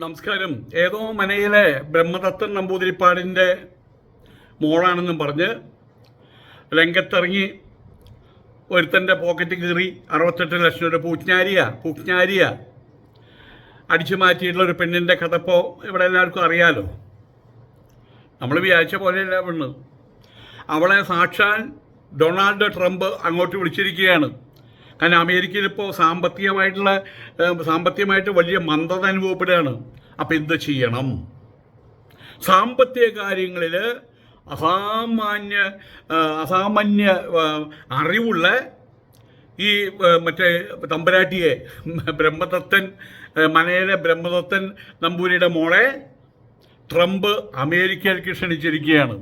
നമസ്കാരം. ഏതോ മനയിലെ ബ്രഹ്മദത്തൻ നമ്പൂതിരിപ്പാടിന്റെ മോളാണെന്നും പറഞ്ഞ് രംഗത്തിറങ്ങി ഒരുത്തന്റെ പോക്കറ്റ് കീറി അറുപത്തെട്ട് ലക്ഷം രൂപ. പൂജ്ഞാരിയ പൂജ്ഞാരിയ. അടിച്ചു മാറ്റിയിട്ടുള്ള ഒരു പെണ്ണിന്റെ കഥ ഇപ്പോൾ ഇവിടെ എല്ലാവർക്കും അറിയാലോ. നമ്മൾ വിചാരിച്ച പോലെയല്ല പെണ്ണ്. അവളെ സാക്ഷാൽ ഡൊണാൾഡ് ട്രംപ് അങ്ങോട്ട് വിളിച്ചിരിക്കുകയാണ്. കാരണം അമേരിക്കയിൽ ഇപ്പോൾ സാമ്പത്തികമായിട്ടുള്ള സാമ്പത്തികമായിട്ട് വലിയ മന്ദത അനുഭവപ്പെടുകയാണ്. അപ്പം എന്ത് ചെയ്യണം? സാമ്പത്തിക കാര്യങ്ങളിൽ അസാമാന്യ അസാമാന്യ അറിവുള്ള ഈ മറ്റേ തമ്പരാട്ടിയെ ബ്രഹ്മദത്തൻ മനയിലെ ബ്രഹ്മദത്തൻ നമ്പൂരിയുടെ മോളെ ട്രംപ് അമേരിക്കയിലേക്ക് ക്ഷണിച്ചിരിക്കുകയാണ്.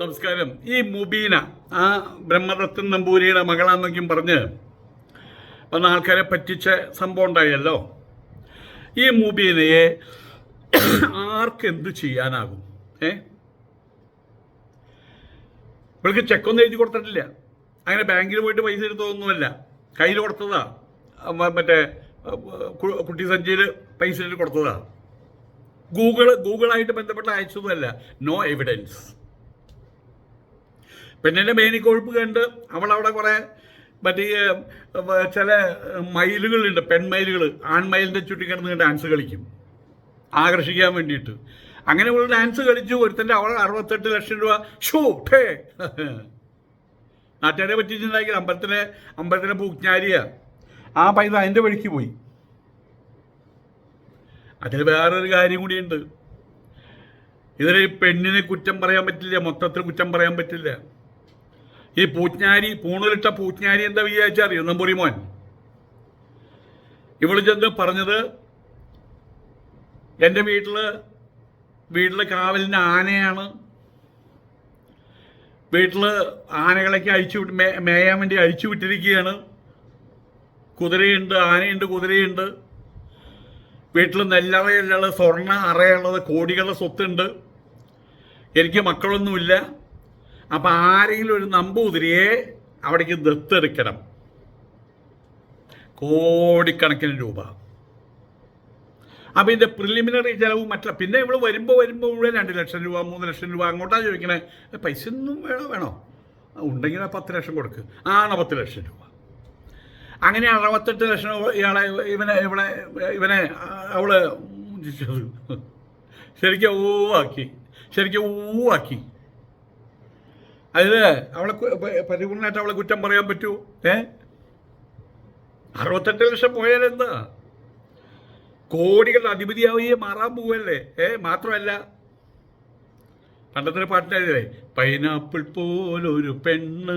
നമസ്കാരം. ഈ മുബീന ആ ബ്രഹ്മദത്തൻ നമ്പൂരിയുടെ മകളാന്നൊക്കെയും പറഞ്ഞ് വന്ന ആൾക്കാരെ പറ്റിച്ച സംഭവം ഉണ്ടായല്ലോ. ഈ മുബീനയെ ആർക്കെന്ത് ചെയ്യാനാകും? ഏ? ഇവൾക്ക് ചെക്കൊന്നും എഴുതി കൊടുത്തിട്ടില്ല. അങ്ങനെ ബാങ്കിൽ പോയിട്ട് പൈസ എടുത്തതൊന്നുമല്ല കയ്യിൽ കൊടുത്തതാ. മറ്റേ കുട്ടി സഞ്ചിയിൽ പൈസ കൊടുത്തതാ. ഗൂഗിൾ ഗൂഗിളായിട്ട് ബന്ധപ്പെട്ട് അയച്ചതുമല്ല നോ എവിഡൻസ് പെണ്ണിന്റെ മേനിക്കൊഴുപ്പ് കണ്ട് അവിടെ കുറേ മറ്റേ ചില മയിലുകളുണ്ട് പെൺമയിലുകൾ ആൺമയിലിന്റെ ചുറ്റി കിടന്ന് ഡാൻസ് കളിക്കും. ആകർഷിക്കാൻ വേണ്ടിയിട്ട്. അങ്ങനെ ഒരു ഡാൻസ് കളിച്ചു. ഒരുത്തന്റെ അവൾ അറുപത്തെട്ട് ലക്ഷം രൂപ. ഷൂ ഠേ. നാട്ടുകാരെ പറ്റിയിട്ടുണ്ടാക്കി അമ്പലത്തിലെ അമ്പലത്തിലെ പൂജ്ഞാരിയ. ആ പൈസ അതിന്റെ വഴിക്ക് പോയി. അതിൽ വേറൊരു കാര്യം കൂടിയുണ്ട്. ഇതിൽ പെണ്ണിനെ കുറ്റം പറയാൻ പറ്റില്ല. മൊത്തത്തിൽ കുറ്റം പറയാൻ പറ്റില്ല. ഈ പൂജ്ഞാരി പൂണലിട്ട പൂജ്ഞാരി എന്താ വിചാരിച്ചറിയോ നമ്പൂരി മോൻ. ഇവൾ ചെന്ന് പറഞ്ഞത് എന്റെ വീട്ടിൽ വീട്ടിലെ കാവലിന് ആനയാണ്. വീട്ടിൽ ആനകളൊക്കെ അഴിച്ചു വിട്ട് മേയാൻ വേണ്ടി അഴിച്ചു വിട്ടിരിക്കുകയാണ്. കുതിരയുണ്ട് ആനയുണ്ട് കുതിരയുണ്ട്. വീട്ടിൽ നെല്ലറയുള്ളത് സ്വർണ അറയുള്ളത് കോടികളുടെ സ്വത്തുണ്ട്. എനിക്ക് മക്കളൊന്നുമില്ല. അപ്പം ആരെങ്കിലും ഒരു നമ്പൂതിരിയെ അവിടേക്ക് ദത്തെടുക്കണം. കോടിക്കണക്കിന് രൂപ. അപ്പം ഇതിന്റെ പ്രിലിമിനറി ചിലവ് മറ്റുള്ള പിന്നെ ഇവിടെ വരുമ്പോൾ വരുമ്പോൾ മുഴുവൻ രണ്ട് ലക്ഷം രൂപ മൂന്ന് ലക്ഷം രൂപ അങ്ങോട്ടാ ചോദിക്കണേ. "ഏ, പൈസ ഒന്നും വേണോ വേണോ? ഉണ്ടെങ്കിൽ പത്ത് ലക്ഷം കൊടുക്ക്. ആണ് പത്ത് ലക്ഷം രൂപ. അങ്ങനെ അറുപത്തെട്ട് ലക്ഷം ഇയാളെ ഇവനെ ഇവിടെ ഇവനെ അവൾ ശരിക്കും ഊവാക്കി. ശരിക്കും ഊവാക്കി. അതിൽ അവളെ പരിപൂർണമായിട്ട് അവളെ കുറ്റം പറയാൻ പറ്റൂ. ഏ? അറുപത്തെട്ട് ലക്ഷം പോയാലെന്താ? കോടികളുടെ അധിപതിയാവുകയെ മാറാൻ പോവല്ലേ? ഏ മാത്രമല്ല. പണ്ടത്തെ പാട്ടിനായതേ പൈനാപ്പിൾ പോലൊരു പെണ്ണ്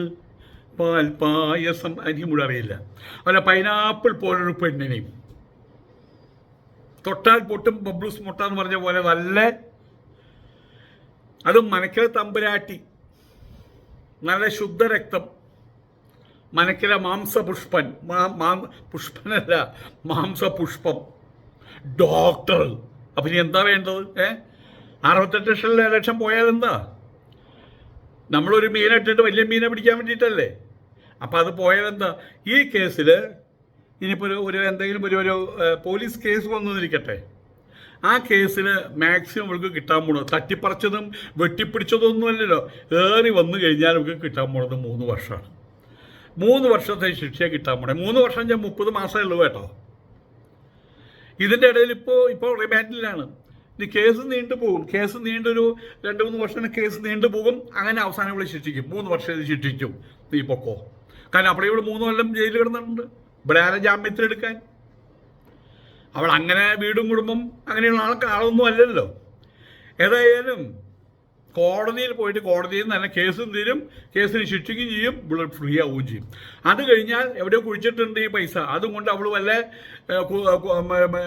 പാൽ പായസം എനിക്ക് മുഴുവൻ അറിയില്ല. അല്ല പൈനാപ്പിൾ പോലൊരു പെണ്ണിനെയും തൊട്ടാൽ പൊട്ടും ബബ്ലൂസ് മുട്ട എന്ന് പറഞ്ഞ പോലെ നല്ല അതും മനക്കര തമ്പുരാട്ടി നല്ല ശുദ്ധരക്തം. മനക്കില മാംസപുഷ്പൻ പുഷ്പനല്ല മാംസപുഷ്പം. ഡോക്ടർ. അപ്പം ഇനി എന്താ വേണ്ടത്? ഏ? അറുപത്തെട്ട് ലക്ഷം പോയാൽ എന്താ? നമ്മളൊരു മീനെ ഇട്ടിട്ട് വലിയ മീനെ പിടിക്കാൻ വേണ്ടിയിട്ടല്ലേ? അപ്പം അത് പോയതെന്താ ഈ കേസിൽ ഇനിയിപ്പോൾ ഒരു എന്തെങ്കിലും ഒരു ഒരു പോലീസ് കേസ് വന്നിരിക്കട്ടെ ആ കേസിൽ മാക്സിമം നമുക്ക് കിട്ടാൻ പോണത് തട്ടിപ്പറിച്ചതും വെട്ടിപ്പിടിച്ചതും ഒന്നുമല്ലല്ലോ ഏറി വന്നു കഴിഞ്ഞാൽ നമുക്ക് കിട്ടാൻ പോണത് മൂന്ന് വർഷമാണ്. മൂന്ന് വർഷത്തെ ശിക്ഷ കിട്ടാൻ പോണേ. മൂന്ന് വർഷം ഞാൻ മുപ്പത് മാസമേ ഉള്ളൂ കേട്ടോ. ഇതിന്റെ ഇടയിൽ ഇപ്പോൾ ഇപ്പോൾ റിമാൻഡിലാണ് ഇനി കേസ് നീണ്ടു പോകും. കേസ് നീണ്ടൊരു രണ്ട് മൂന്ന് വർഷം കേസ് നീണ്ടു പോകും. അങ്ങനെ അവസാനം ഇവിടെ ശിക്ഷിക്കും. മൂന്ന് വർഷം ശിക്ഷിക്കും. നീ പൊക്കോ കാരണം അവിടെ ഇവിടെ മൂന്ന് കൊല്ലം ജയിലിൽ കിടന്നിട്ടുണ്ട്. ഇവിടെ ആരെ ജാമ്യത്തിലെടുക്കാൻ അവൾ അങ്ങനെ വീടും കുടുംബം അങ്ങനെയുള്ള ആൾക്ക് ആളൊന്നും അല്ലല്ലോ. ഏതായാലും കോടതിയിൽ പോയിട്ട് കോടതിയിൽ നിന്ന് തന്നെ കേസും തീരും കേസിന് ശിക്ഷിക്കുകയും ചെയ്യും ബുള്ളറ്റ് ഫ്രീ ആവുകയും ചെയ്യും. അത് കഴിഞ്ഞാൽ എവിടെയോ കുഴിച്ചിട്ടുണ്ട് ഈ പൈസ. അതുകൊണ്ട് അവൾ വല്ല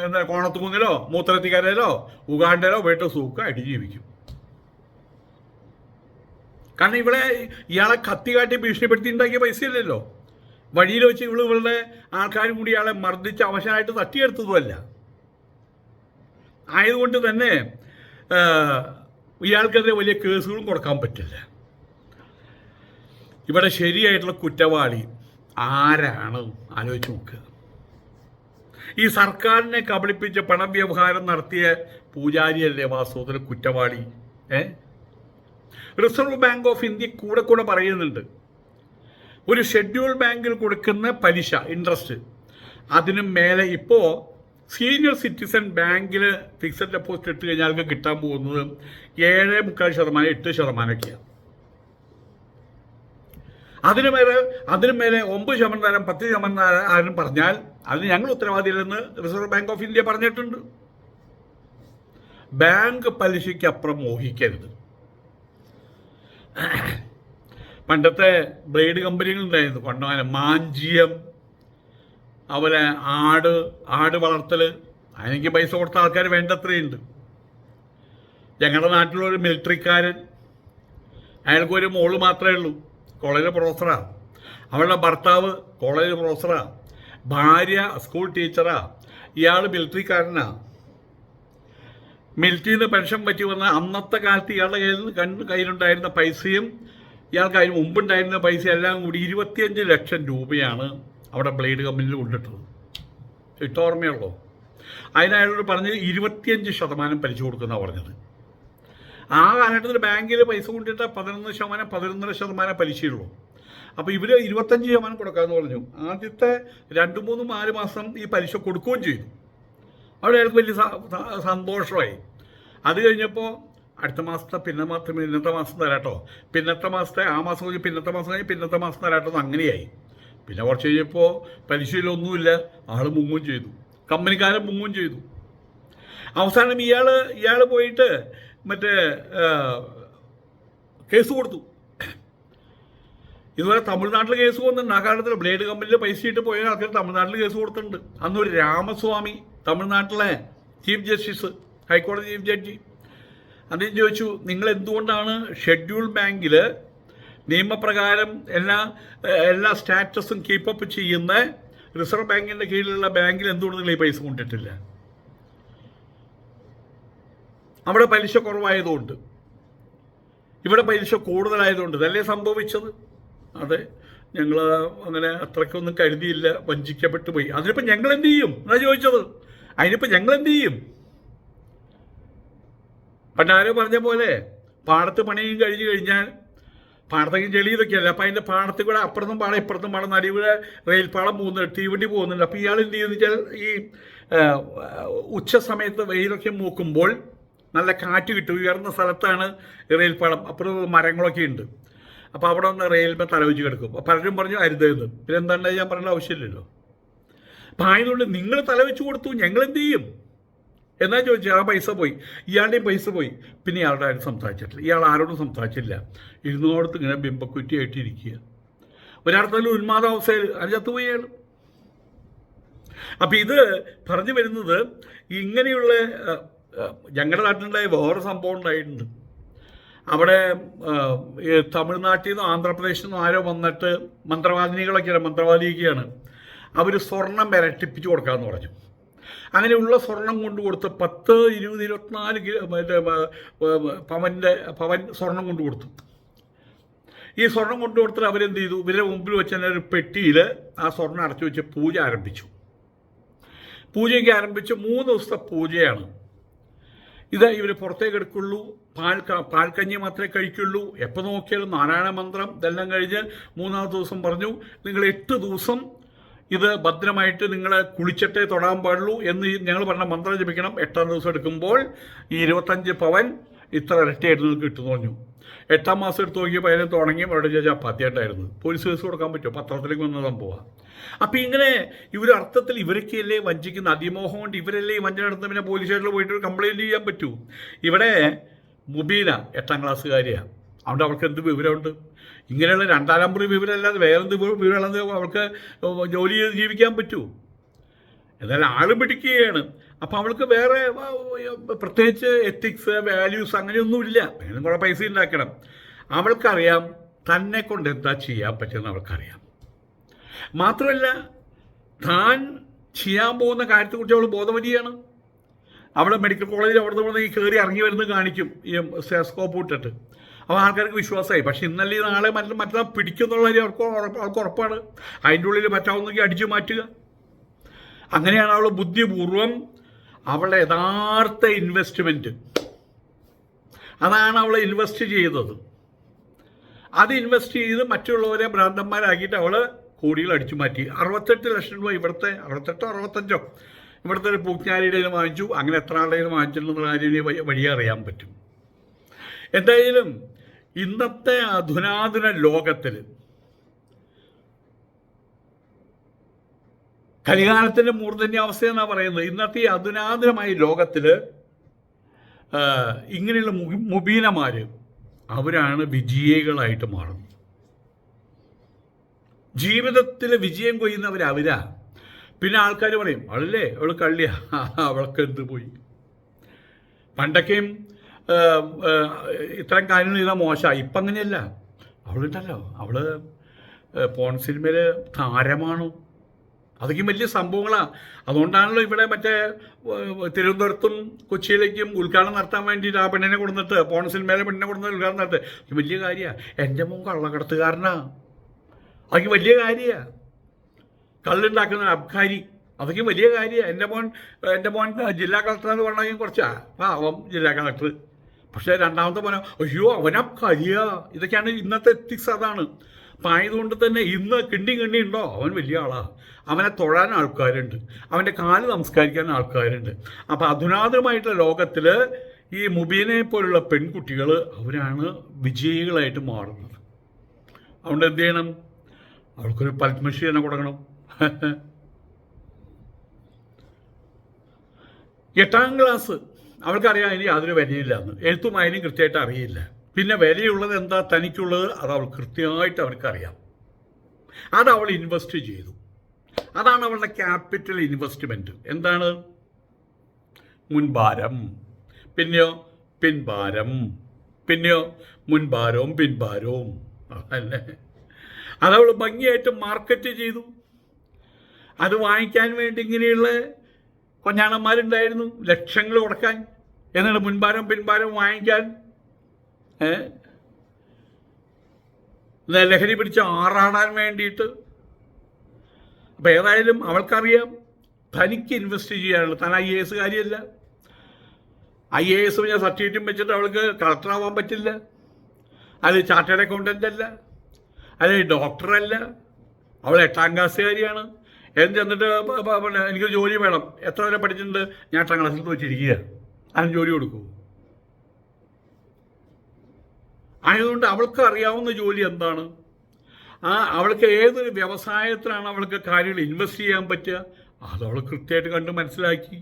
എന്താ കോണത്തുകുന്നിലോ മൂത്രത്തിക്കരയിലോ ഉഗാണ്ടയിലോ പോയിട്ട് സുഖമായിട്ട് ജീവിക്കും. കാരണം ഇവിടെ ഇയാളെ കത്തി കാട്ടി ഭീഷണിപ്പെടുത്തി ഉണ്ടാക്കിയ പൈസയില്ലല്ലോ വഴിയിൽ വെച്ച് ഇവൾ ഇവളുടെ ആൾക്കാർ കൂടി ആളെ മർദ്ദിച്ച് അവശനായിട്ട് തട്ടിയെടുത്തതുമല്ല. ആയതുകൊണ്ട് തന്നെ ഇയാൾക്കെതിരെ വലിയ കേസുകളും കൊടുക്കാൻ പറ്റില്ല. ഇവിടെ ശരിയായിട്ടുള്ള കുറ്റവാളി ആരാണ്? ആലോചിച്ച് നോക്കുക ഈ സർക്കാരിനെ കബളിപ്പിച്ച് പണവ്യവഹാരം നടത്തിയ പൂജാരിയല്ലേ വാസ്തവത്തിൽ കുറ്റവാളി? ഏ? റിസർവ് ബാങ്ക് ഓഫ് ഇന്ത്യ കൂടെ കൂടെ പറയുന്നുണ്ട്. ഒരു ഷെഡ്യൂൾ ബാങ്കിൽ കൊടുക്കുന്ന പലിശ ഇൻട്രസ്റ്റ് അതിന് മേലെ ഇപ്പോൾ സീനിയർ സിറ്റിസൺ ബാങ്കിൽ ഫിക്സഡ് ഡെപ്പോസിറ്റ് ഇട്ട് കഴിഞ്ഞാൽ അവർക്ക് കിട്ടാൻ പോകുന്നത് ഏഴ് മുക്കാൽ ശതമാനം എട്ട് ശതമാനമൊക്കെയാണ് അതിന് മേലെ അതിന് മേലെ ഒമ്പത് ശതമാനം പത്ത് ശതമാനം പറഞ്ഞാൽ അതിന് ഞങ്ങൾ ഉത്തരവാദിയില്ലെന്ന് റിസർവ് ബാങ്ക് ഓഫ് ഇന്ത്യ പറഞ്ഞിട്ടുണ്ട്. ബാങ്ക് പലിശയ്ക്ക് അപ്പുറം മോഹിക്കരുത്. പണ്ടത്തെ ബ്ലേഡ് കമ്പനികൾ കമ്പനികളുണ്ടായിരുന്നു പണ്ട് മാഞ്ചിയം അതുപോലെ ആട് ആട് വളർത്തൽ അതിനെനിക്ക് പൈസ കൊടുത്ത ആൾക്കാർ വേണ്ടത്രയുണ്ട്. ഞങ്ങളുടെ നാട്ടിലൊരു മിലിറ്ററിക്കാരൻ അയാൾക്കൊരു മോൾ മാത്രമേ ഉള്ളൂ. കോളേജിലെ പ്രൊഫസറാണ് അവളുടെ ഭർത്താവ് കോളേജ് പ്രൊഫസറാണ് ഭാര്യ സ്കൂൾ ടീച്ചറാ. ഇയാൾ മിലിറ്ററിക്കാരനാ. മിലിറ്ററിയിൽ നിന്ന് പെൻഷൻ പറ്റി വന്ന അന്നത്തെ കാലത്ത് ഇയാളുടെ കയ്യിൽ നിന്ന് കണ്ട് കയ്യിലുണ്ടായിരുന്ന പൈസയും ഇയാൾക്ക് അതിന് മുമ്പുണ്ടായിരുന്ന പൈസ എല്ലാം കൂടി ഇരുപത്തിയഞ്ച് ലക്ഷം രൂപയാണ് അവിടെ ബ്ലേഡ് കമ്പനിയിൽ കൊണ്ടിട്ടത്. ഇട്ട ഓർമ്മയുള്ളൂ? അതിനയാളോട് പറഞ്ഞത് ഇരുപത്തിയഞ്ച് ശതമാനം പലിശ കൊടുക്കുന്ന പറഞ്ഞത്. ആ കാലഘട്ടത്തിൽ ബാങ്കിൽ പൈസ കൊണ്ടിട്ട് പതിനൊന്ന് ശതമാനം പതിനൊന്നര ശതമാനം പലിശയുള്ളൂ. അപ്പോൾ ഇവർ ഇരുപത്തഞ്ച് ശതമാനം കൊടുക്കാമെന്ന് പറഞ്ഞു. ആദ്യത്തെ രണ്ട് മൂന്ന് നാല് മാസം ഈ പലിശ കൊടുക്കുകയും ചെയ്തു. അവിടെ അയാൾക്ക് വലിയ സന്തോഷമായി. അത് കഴിഞ്ഞപ്പോൾ അടുത്ത മാസത്തെ പിന്നെ മാസം ഇന്നത്തെ മാസം തരാട്ടോ. പിന്നത്തെ മാസത്തെ ആ മാസം കഴിഞ്ഞ് പിന്നത്തെ മാസം കഴിഞ്ഞ് പിന്നത്തെ മാസം തരാട്ടോ. അങ്ങനെയായി. പിന്നെ കുറച്ച് കഴിഞ്ഞപ്പോൾ പലിശയിലൊന്നുമില്ല ആൾ മുങ്ങും ചെയ്തു. കമ്പനിക്കാരൻ മുങ്ങും ചെയ്തു. അവസാനം ഇയാൾ ഇയാൾ പോയിട്ട് മറ്റേ കേസ് കൊടുത്തു. ഇതുപോലെ തമിഴ്നാട്ടിൽ കേസ് പോകുന്നുണ്ട് ആ കാലത്തിൽ ബ്ലേഡ് കമ്പനിയിൽ പൈസ ഇട്ട് പോയ ആൾക്കാർ തമിഴ്നാട്ടിൽ കേസ് കൊടുത്തിട്ടുണ്ട്. അന്നൊരു രാമസ്വാമി തമിഴ്നാട്ടിലെ ചീഫ് ജസ്റ്റിസ് ഹൈക്കോടതി ചീഫ് ജഡ്ജി. അദ്ദേഹം ചോദിച്ചു നിങ്ങൾ എന്തുകൊണ്ടാണ് ഷെഡ്യൂൾ ബാങ്കിൽ നിയമപ്രകാരം എല്ലാ എല്ലാ സ്റ്റാറ്റസും കീപ്പപ്പ് ചെയ്യുന്ന റിസർവ് ബാങ്കിന്റെ കീഴിലുള്ള ബാങ്കിൽ എന്തുകൊണ്ട് നിങ്ങൾ ഈ പൈസ കൊണ്ടിട്ടില്ല? അവിടെ പലിശ കുറവായതുകൊണ്ട്. ഇവിടെ പലിശ കൂടുതലായതുകൊണ്ട് ഇതല്ലേ സംഭവിച്ചത്? അതെ ഞങ്ങൾ അങ്ങനെ അത്രയ്ക്കൊന്നും കരുതിയില്ല വഞ്ചിക്കപ്പെട്ടു പോയി. അതിനിപ്പോൾ ഞങ്ങൾ എന്ത് ചെയ്യും? എന്നാ ചോദിച്ചത്. അതിനിപ്പോൾ ഞങ്ങൾ എന്ത് ചെയ്യും? പണ്ട് ആരോ പറഞ്ഞ പോലെ പാടത്ത് പണിയും കഴിഞ്ഞ് കഴിഞ്ഞാൽ പാടത്തേക്കും ചെളി ഇതൊക്കെയല്ലേ അപ്പം അതിന്റെ പാടത്ത് കൂടെ അപ്പുറത്തും പാടം ഇപ്പുറത്തും പാടം നടുവിടെ റെയിൽപാളം പോകുന്നുണ്ട് തീവണ്ടി പോകുന്നുണ്ട്. അപ്പോൾ ഇയാൾ എന്ത് ചെയ്യുന്നു വെച്ചാൽ ഈ ഉച്ച സമയത്ത് വെയിലൊക്കെ മൂക്കുമ്പോൾ നല്ല കാറ്റ് കിട്ടും. ഉയർന്ന സ്ഥലത്താണ് ഈ റെയിൽപാളം അപ്പുറം മരങ്ങളൊക്കെ ഉണ്ട്. അപ്പോൾ അവിടെ ഒന്ന് റെയിൽമേ തലവെച്ച് കിടക്കും. അപ്പം പലരും പറഞ്ഞു അരുതെന്ന്. പിന്നെ എന്താണ് ഞാൻ പറയേണ്ട ആവശ്യമില്ലല്ലോ. അപ്പം ആയതുകൊണ്ട് നിങ്ങൾ തലവെച്ച് കൊടുത്തു ഞങ്ങൾ എന്ത് ചെയ്യും? എന്നാ ചോദിച്ചു ആ പൈസ പോയി. ഇയാളുടെയും പൈസ പോയി. പിന്നെ ഇയാളുടെ ആരും സംസാരിച്ചിട്ടില്ല. ഇയാൾ ആരോടും സംസാരിച്ചില്ല. ഇരുന്നോടത്ത് ഇങ്ങനെ ബിംബക്കുറ്റിയായിട്ട് ഇരിക്കുക. ഒരർത്ഥത്തിൽ ഉന്മാദാവസ്ഥയിൽ അതിനകത്ത് പോയി അയാൾ. അപ്പം ഇത് പറഞ്ഞു വരുന്നത് ഇങ്ങനെയുള്ള ഞങ്ങളുടെ നാട്ടിലുണ്ടായ വേറെ സംഭവം ഉണ്ടായിട്ടുണ്ട്. അവിടെ തമിഴ്നാട്ടിൽ നിന്നും ആന്ധ്രാപ്രദേശിൽ നിന്നും ആരോ വന്നിട്ട് മന്ത്രവാദിനികളൊക്കെയാണ് മന്ത്രവാദിയൊക്കെയാണ് അവർ സ്വർണം വരട്ടിപ്പിച്ച് കൊടുക്കാമെന്ന് പറഞ്ഞു. അങ്ങനെയുള്ള സ്വർണം കൊണ്ട് കൊടുത്ത് പത്ത് ഇരുപത് ഇരുപത്തിനാല് കിലോ മറ്റേ പവന്റെ പവൻ സ്വർണം കൊണ്ട് കൊടുത്തു. ഈ സ്വർണം കൊണ്ട് കൊടുത്തിട്ട് അവരെന്ത് ചെയ്തു? ഇവരുടെ മുമ്പിൽ വെച്ച് തന്നെ ഒരു പെട്ടിയിൽ ആ സ്വർണം അടച്ചു വെച്ച് പൂജ ആരംഭിച്ചു. പൂജയ്ക്ക് ആരംഭിച്ച് മൂന്ന് ദിവസത്തെ പൂജയാണ്. ഇത് ഇവർ പുറത്തേക്ക് എടുക്കുള്ളൂ. പാൽ പാൽക്കഞ്ഞി മാത്രമേ കഴിക്കുള്ളൂ. എപ്പോൾ നോക്കിയാലും നാരായണ മന്ത്രം ഇതെല്ലാം കഴിഞ്ഞ് മൂന്നാമത്തെ ദിവസം പറഞ്ഞു നിങ്ങൾ എട്ട് ദിവസം ഇത് ഭദ്രമായിട്ട് നിങ്ങൾ കുളിച്ചിട്ടേ തൊടാൻ പാടുള്ളൂ എന്ന് ഞങ്ങൾ പറഞ്ഞ മന്ത്രം ജപിക്കണം. എട്ടാം ദിവസം എടുക്കുമ്പോൾ ഈ ഇരുപത്തഞ്ച് പവൻ ഇത്ര ഇരട്ടിയായിട്ട് നിങ്ങൾക്ക് കിട്ടുന്നു പറഞ്ഞു. എട്ടാം മാസം എടുത്ത് നോക്കിയപ്പോൾ അതിനെ തുടങ്ങി അവരുടെ ചപ്പാത്തിയായിട്ടായിരുന്നു. പോലീസ് കേസ് കൊടുക്കാൻ പറ്റുമോ? പത്രത്തിലേക്ക് വന്ന സംഭവമാണ്. അപ്പം ഇങ്ങനെ ഇവർ അർത്ഥത്തിൽ ഇവരൊക്കെയല്ലേ വഞ്ചിക്കുന്ന അതിമോഹം കൊണ്ട് ഇവരല്ലേ ഈ വഞ്ചന നടത്തുന്ന പിന്നെ പോലീസ് സ്റ്റേഷനിൽ പോയിട്ട് കംപ്ലയിന്റ് ചെയ്യാൻ പറ്റൂ. ഇവിടെ മുബീന എട്ടാം ക്ലാസ്സുകാരിയാണ് അതുകൊണ്ട് അവൾക്ക് എന്ത് വിവരമുണ്ട്? ഇങ്ങനെയുള്ള രണ്ടാം നമ്പർ വിവരമല്ലാതെ വേറെന്ത് വിവരമുള്ളത് അവൾക്ക് ജോലി ചെയ്ത് ജീവിക്കാൻ പറ്റൂ? എന്നാൽ ആൾ പിടിക്കുകയാണ് അപ്പം അവൾക്ക് വേറെ പ്രത്യേകിച്ച് എത്തിക്സ് വാല്യൂസ് അങ്ങനെയൊന്നുമില്ല. അതിനും കൂടെ പൈസ ഉണ്ടാക്കണം. അവൾക്കറിയാം തന്നെ കൊണ്ട് എന്താ ചെയ്യാൻ പറ്റുമെന്ന് അവൾക്കറിയാം. മാത്രമല്ല താൻ ചെയ്യാൻ പോകുന്ന കാര്യത്തെക്കുറിച്ച് അവൾ ബോധവതിയാണ്. അവിടെ മെഡിക്കൽ കോളേജിൽ അവിടെ നിന്ന് ഈ കയറി ഇറങ്ങി വരുന്നത് കാണിക്കും. ഈ സ്റ്റെസ്കോപ്പ് ഇട്ടിട്ട്. അപ്പോൾ ആൾക്കാർക്ക് വിശ്വാസമായി. പക്ഷെ ഇന്നല്ലേ നാളെ മറ്റേ മറ്റന്നാൾ പിടിക്കുന്നുള്ള കാര്യം അവർക്ക് അവർക്ക് ഉറപ്പാണ്. അതിന്റെ ഉള്ളിൽ പറ്റാവുന്നെങ്കിൽ അടിച്ചു മാറ്റുക. അങ്ങനെയാണ് അവൾ ബുദ്ധിപൂർവം അവളുടെ യഥാർത്ഥ ഇൻവെസ്റ്റ്മെന്റ് അതാണ് അവൾ ഇൻവെസ്റ്റ് ചെയ്തത്. അത് ഇൻവെസ്റ്റ് ചെയ്ത് മറ്റുള്ളവരെ ഭ്രാന്തന്മാരാക്കിയിട്ട് അവൾ കോടികൾ അടിച്ചു മാറ്റി. അറുപത്തെട്ട് ലക്ഷം രൂപ ഇവിടുത്തെ അറുപത്തെട്ടോ അറുപത്തഞ്ചോ ഇവിടുത്തെ ഒരു പൂജ്ഞാരിയുടെ കയ്യിൽ വാങ്ങിച്ചു. അങ്ങനെ എത്ര ആളുടെ കയ്യിൽ വാങ്ങിച്ചിട്ടുണ്ടെന്നുള്ള കാര്യം വഴി- അറിയാൻ പറ്റും. എന്തായാലും ഇന്നത്തെ അധുനാധുന ലോകത്തിൽ കലികാലത്തിന്റെ മൂർധന്യാവസ്ഥ എന്നാണ് പറയുന്നത്? ഇന്നത്തെ ഈ അധുനാതനമായ ലോകത്തിൽ ഇങ്ങനെയുള്ള മുബീനമാർ അവരാണ് വിജയികളായിട്ട് മാറുന്നത്. ജീവിതത്തിൽ വിജയം കൊയ്യുന്നവർ അവരാ. പിന്നെ ആൾക്കാർ പറയും അവളല്ലേ അവൾ കള്ളിയാ. അവൾക്ക് എന്ത് പോയി? പണ്ടൊക്കെയും ഇത്തരം കാര്യങ്ങൾ ചെയ്താൽ മോശമാണ് ഇപ്പം അങ്ങനെയല്ല. അവളുണ്ടല്ലോ. അവൾ പോൺ സിനിമയിൽ താരമാണ്. അതൊക്കെ വലിയ സംഭവങ്ങളാണ് അതുകൊണ്ടാണല്ലോ ഇവിടെ മറ്റേ തിരുവനന്തപുരത്തും കൊച്ചിയിലേക്കും ഉദ്ഘാടനം നടത്താൻ വേണ്ടിയിട്ട് ആ പെണ്ണിനെ കൊടുത്തിട്ട് പോൺ സിനിമയിലെ പെണ്ണിനെ കൊടുത്ത് ഉദ്ഘാടനം നടത്തുക വലിയ കാര്യമാണ് എന്റെ മോൻ കള്ളക്കടത്തുകാരനാ. അതൊക്കെ വലിയ കാര്യമാണ് കള്ളുണ്ടാക്കുന്ന അബ്കാരി. അതൊക്കെ വലിയ കാര്യമാണ് എന്റെ മോൻ എന്റെ മോൻ ജില്ലാ കളക്ടർ എന്ന് പറഞ്ഞാൽ കുറച്ചാ പാവം ജില്ലാ കളക്ടർ. പക്ഷേ രണ്ടാമത്തെ മോനെ അയ്യോ അവനാ കഴിയ ഇതൊക്കെയാണ് ഇന്നത്തെ എത്തിക്സ് അതാണ്. അപ്പം ആയതുകൊണ്ട് തന്നെ ഇന്ന് കിണ്ടി കിണ്ടി ഉണ്ടോ അവൻ വലിയ ആളാണ് അവനെ തൊഴാൻ ആൾക്കാരുണ്ട്. അവന്റെ കാൽ നമസ്കരിക്കാൻ ആൾക്കാരുണ്ട്. അപ്പം അധുനാതനമായിട്ടുള്ള ലോകത്തിൽ ഈ മുബീനെ പോലുള്ള പെൺകുട്ടികൾ അവരാണ് വിജയികളായിട്ട് മാറുന്നത്. അതുകൊണ്ട് എന്ത് ചെയ്യണം? അവൾക്കൊരു പത്മശ്രീ തന്നെ കൊടുക്കണം. എട്ടാം ക്ലാസ് അവൾക്കറിയാം ഇനി അതിന് വിലയില്ല എന്ന് എഴുത്തും അതിനും കൃത്യമായിട്ട് അറിയില്ല. പിന്നെ വിലയുള്ളത് എന്താ? തനിക്കുള്ളത് അത് അവൾ കൃത്യമായിട്ട് അവർക്കറിയാം. അത് അവൾ ഇൻവെസ്റ്റ് ചെയ്തു. അതാണ് അവളുടെ ക്യാപിറ്റൽ ഇൻവെസ്റ്റ്മെന്റ് എന്താണ്? മുൻഭാരം. പിന്നെയോ പിൻഭാരം. പിന്നെയോ മുൻഭാരവും പിൻഭാരവും. അല്ലേ? അതവൾ ഭംഗിയായിട്ട് മാർക്കറ്റ് ചെയ്തു. അത് വാങ്ങിക്കാൻ വേണ്ടി ഇങ്ങനെയുള്ള കൊഞ്ഞാണന്മാരുണ്ടായിരുന്നു. ലക്ഷങ്ങൾ കൊടുക്കാൻ. എന്നിട്ട് മുൻഭാരം പിൻഭാരം വാങ്ങിക്കാൻ? ലഹരി പിടിച്ച് ആറാടാൻ വേണ്ടിയിട്ട്. അപ്പം ഏതായാലും അവൾക്കറിയാം. തനിക്ക് ഇൻവെസ്റ്റ് ചെയ്യാനുള്ളൂ താൻ ഐ എ എസ് കാര്യമല്ല ഐ എ എസ് ഞാൻ സർട്ടിഫിക്കറ്റും വെച്ചിട്ട് അവൾക്ക് കളക്ടറാവാൻ പറ്റില്ല. അത് ചാർട്ടേഡ് അക്കൗണ്ടന്റ് അല്ല. അത് ഡോക്ടറല്ല അവൾ എട്ടാം ക്ലാസ്സുകാരിയാണ് എന്ന് എന്നിട്ട് പിന്നെ എനിക്കൊരു ജോലി വേണം. എത്ര വരെ പഠിച്ചിട്ടുണ്ട്? ഞാൻ എട്ടാം ക്ലാസ്സിൽ വെച്ചിരിക്കുക അതിന് ജോലി കൊടുക്കൂ. ആയതുകൊണ്ട് അവൾക്ക് അറിയാവുന്ന ജോലി എന്താണ്? ആ അവൾക്ക് ഏതൊരു വ്യവസായത്തിലാണ് അവൾക്ക് കാര്യങ്ങൾ ഇൻവെസ്റ്റ് ചെയ്യാൻ പറ്റുക? അത് അവൾ കൃത്യമായിട്ട് കണ്ട് മനസ്സിലാക്കി.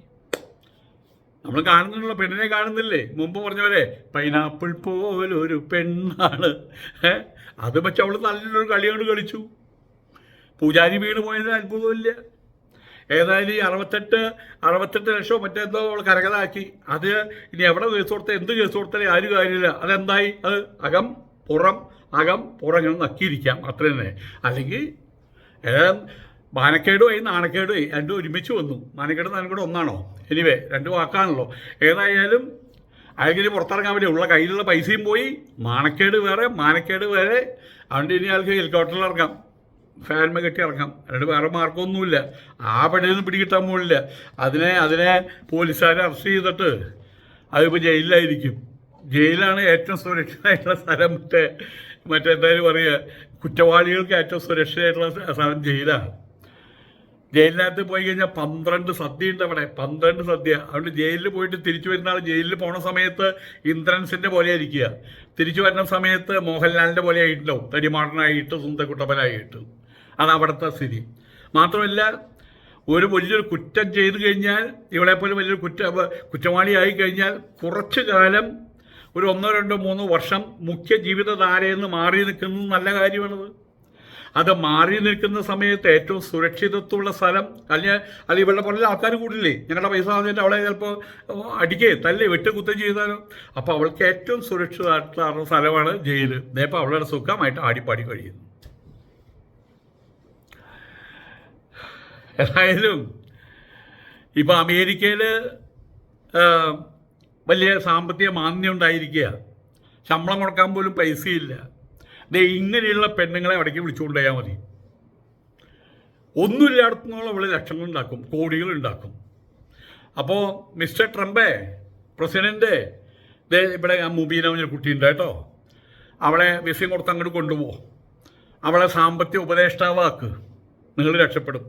നമ്മൾ കാണുന്നുള്ള പെണ്ണിനെ കാണുന്നില്ലേ? മുമ്പ് പറഞ്ഞ പോലെ പൈനാപ്പിൾ പോലൊരു പെണ്ണാണ്? അത് വെച്ച് അവൾ നല്ലൊരു കളി കളിച്ചു. പൂജാരി വീണ് പോയതിന് അത്ഭുതമില്ല. ഏതായാലും ഈ അറുപത്തെട്ട് അറുപത്തെട്ട് ലക്ഷം മറ്റെന്തോ അവൾ കരകലാക്കി. അത് ഇനി എവിടെ കേസ് കൊടുത്ത എന്ത് കേസ് കൊടുത്താലും ആരും കാര്യമില്ല. അതെന്തായി? അത് അകം പുറം അകം പുറം ഇങ്ങനെ നക്കിയിരിക്കാം. അത്ര തന്നെ. അല്ലെങ്കിൽ മാനക്കേടുമായി നാണക്കേടുമായി രണ്ടും ഒരുമിച്ച് വന്നു. മാനക്കേട് നാണക്കേടും ഒന്നാണോ? എനിവേ രണ്ട് വാക്കാണല്ലോ. ഏതായാലും അയാൾക്ക് പുറത്തിറങ്ങാൻ വേണ്ടി ഉള്ള കയ്യിലുള്ള പൈസയും പോയി. മാനക്കേട് വേറെ മാനക്കേട് വേറെ. അതുകൊണ്ട് ഇനി അയാൾക്ക് ഹെലികോപ്റ്ററിൽ ഇറങ്ങാം. ഫാൻമ കെട്ടി ഇറങ്ങാം. അല്ലാണ്ട് വേറെ മാർഗമൊന്നുമില്ല. ആ പണിയൊന്നും പിടികിട്ടാൻ പോലില്ല അതിനെ അതിനെ പോലീസുകാരെ അറസ്റ്റ് ചെയ്തിട്ട് അതിപ്പോൾ ജയിലിലായിരിക്കും. ജയിലാണ് ഏറ്റവും സുരക്ഷിതമായിട്ടുള്ള സ്ഥലം മറ്റേ മറ്റേ എന്തായാലും പറയുക കുറ്റവാളികൾക്ക് ഏറ്റവും സുരക്ഷിതമായിട്ടുള്ള സ്ഥലം ജയിലാണ് ജയിലിനകത്ത് പോയി കഴിഞ്ഞാൽ പന്ത്രണ്ട് സദ്യ ഉണ്ട് അവിടെ. പന്ത്രണ്ട് സദ്യ. അതുകൊണ്ട് ജയിലിൽ പോയിട്ട് തിരിച്ചു വരുന്ന ആൾ ജയിലിൽ പോണ സമയത്ത് ഇന്ദ്രൻസിന്റെ പോലെ ഇരിക്കുക തിരിച്ചു വരുന്ന സമയത്ത് മോഹൻലാലിന്റെ പോലെ ആയിട്ടുണ്ടാവും തടിമാടനായിട്ട് സുന്ദരക്കുട്ടപ്പനായിട്ട് അത് അവിടുത്തെ സ്ഥിതി. മാത്രമല്ല ഒരു വലിയൊരു കുറ്റം ചെയ്തു കഴിഞ്ഞാൽ ഇവളെപ്പോലെ പോലെ വലിയൊരു കുറ്റ കുറ്റവാളിയായി കഴിഞ്ഞാൽ കുറച്ചു കാലം ഒരു ഒന്നോ രണ്ടോ മൂന്നോ വർഷം മുഖ്യ ജീവിതധാരയെന്ന് മാറി നിൽക്കുന്നത് നല്ല കാര്യമാണത്. അത് മാറി നിൽക്കുന്ന സമയത്ത് ഏറ്റവും സുരക്ഷിതത്വമുള്ള സ്ഥലം അല്ലെങ്കിൽ അത് ഇവളുടെ പുറകിൽ ആൾക്കാർ കൂടില്ലേ? ഞങ്ങളുടെ പൈസ വന്നിട്ട് അവളെ ചിലപ്പോൾ അടിക്കേ തല്ലേ വെട്ട് കുത്തം ചെയ്താലോ? അപ്പോൾ അവൾക്ക് ഏറ്റവും സുരക്ഷിതമായിട്ടുള്ള സ്ഥലമാണ് ജയിൽ ഇതേപ്പോൾ അവളുടെ സുഖമായിട്ട് ആടിപ്പാടി കഴിയുന്നു. ഏതായാലും ഇപ്പോൾ അമേരിക്കയിൽ വലിയ സാമ്പത്തിക മാന്ദ്യം ഉണ്ടായിരിക്കുക. ശമ്പളം കൊടുക്കാൻ പോലും പൈസയില്ല. ദേ ഇങ്ങനെയുള്ള പെണ്ണുങ്ങളെ അവിടേക്ക് വിളിച്ചുകൊണ്ട് പോയാൽ മതി. ഒന്നുമില്ലാടത്തുനിന്നുള്ള അവൾ ലക്ഷങ്ങൾ ഉണ്ടാക്കും കോടികൾ ഉണ്ടാക്കും. അപ്പോൾ മിസ്റ്റർ ട്രംപേ പ്രസിഡന്റ് ദേ ഇവിടെ ആ മുബീന പറഞ്ഞ കുട്ടിയുണ്ട് കേട്ടോ. അവളെ വിസയും കൊടുത്ത് അങ്ങോട്ട് കൊണ്ടുപോകും. അവളെ സാമ്പത്തിക ഉപദേഷ്ടാവാക്ക് നിങ്ങൾ രക്ഷപ്പെടും.